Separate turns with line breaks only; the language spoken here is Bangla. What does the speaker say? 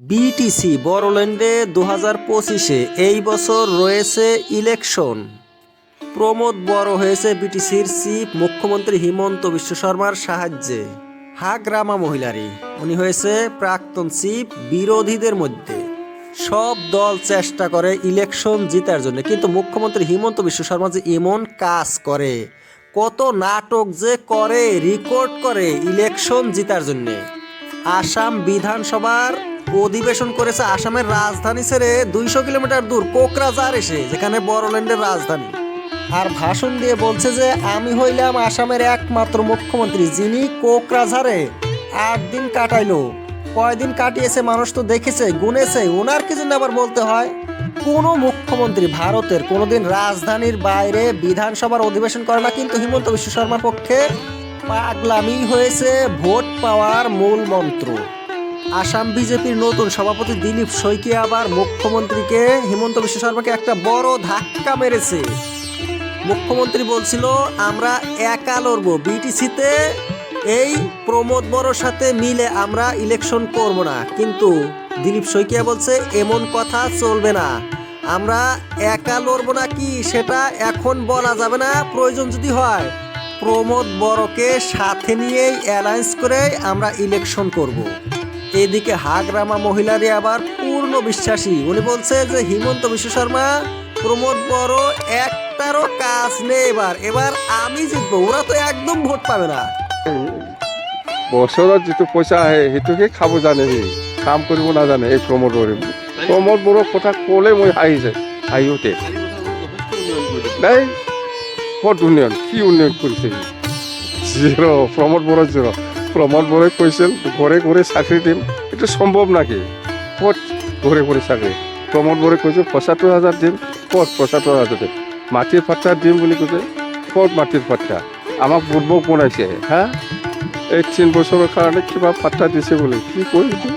বিটিসি বড়োল্যান্ডে দু হাজার পঁচিশে এই বছর রয়েছে ইলেকশন। প্রমোদ বড় হয়েছে বিটিসির চিফ মুখ্যমন্ত্রী হিমন্ত বিশ্ব শর্মার সাহায্যে। হাগ্রামা মহিলারি উনি হয়েছে প্রাক্তন চিফ বিরোধীদের মধ্যে। সব দল চেষ্টা করে ইলেকশন জিতার জন্য, কিন্তু মুখ্যমন্ত্রী হিমন্ত বিশ্ব শর্মা যে এমন কাজ করে, কত নাটক যে করে, রেকর্ড করে ইলেকশন জিতার জন্যে। আসাম বিধানসভার অধিবেশন করেছে আসামের রাজধানী ছেড়ে দুইশো কিলোমিটার দূর কোকরাঝার এসে, যেখানে বড়োল্যান্ডের রাজধানী। আর ভাষণ দিয়ে বলছে যে, আমি হইলাম আসামের একমাত্র মুখ্যমন্ত্রী, যিনি কোকরাঝারে আট দিন কাটাইলো। কয়দিন কাটিয়েছে মানুষ তো দেখেছে, গুনেছে। ওনার কি জন্য আবার বলতে হয়? কোনো মুখ্যমন্ত্রী ভারতের কোনোদিন রাজধানীর বাইরে বিধানসভার অধিবেশন করে না, কিন্তু হিমন্ত বিশ্ব শর্মার পক্ষে পাগলামি হয়েছে, ভোট পাওয়ার মূল মন্ত্র। আসাম বিজেপির নতুন সভাপতি দিলীপ শইকি আবার মুখ্যমন্ত্রীকে হিমন্ত বিশ্ব শর্মাকে একটা বড় ধাক্কা মেরেছে। মুখ্যমন্ত্রী বলছিল, আমরা একা লড়ব, বিটিসিতে এই প্রমোদ বড়োর সাথে মিলে আমরা ইলেকশন করব না। কিন্তু দিলীপ শইকিয়া বলছে, এমন কথা চলবে না। আমরা একা লড়ব না কি? সেটা এখন বলা যাবে না। প্রয়োজন যদি হয়, প্রমোদ বড়কে সাথে নিয়েই অ্যালায়েন্স করে আমরা ইলেকশন করব। এদিকে হাগরামা মহিলারই আবার পূর্ণ বিশ্বাসী। উনি বলছে যে, হিমন্ত বিশ্ব শর্মা, প্রমোদ বড়, একটারও কাজ নেই এবার। এবার আমি জিতবো। ওরা তো একদম ভোট পাবে না।
বছৰত যিটো পইচা আহে, সেইটোকে খাব জানে সি। কাম কৰিব নাজানে এই প্ৰমোদ বড়ো। প্ৰমোদ বড়োৰ কথা ক'লে মই হাঁহি যায় হাঁহি উঠে। নাই ক'ত উন্নয়ন কি উন্নয়ন কৰিছে জিৰ' প্ৰমোদ বড়ো জিৰ' প্ৰমোদ বলে কৈছিল ঘরে ঘরে চাকরি দিম এইটো সম্ভব নাকি? ক'ত ঘরে ঘরে চাকরি? প্ৰমোদ বড়োই কৈছে পঁচাত্তৰ হাজাৰ দিম ক'ত পঁচাত্তৰ হাজাৰ দিম মাটিৰ পাট্টা দিম বুলি কৈছে ক'ত মাটিৰ পাট্টা আমাক বুৰ্বক বনাইছে হা এই তিন বছৰৰ কাৰণে কিবা পাত্তা দিছে বুলি? কি কৈ এইটো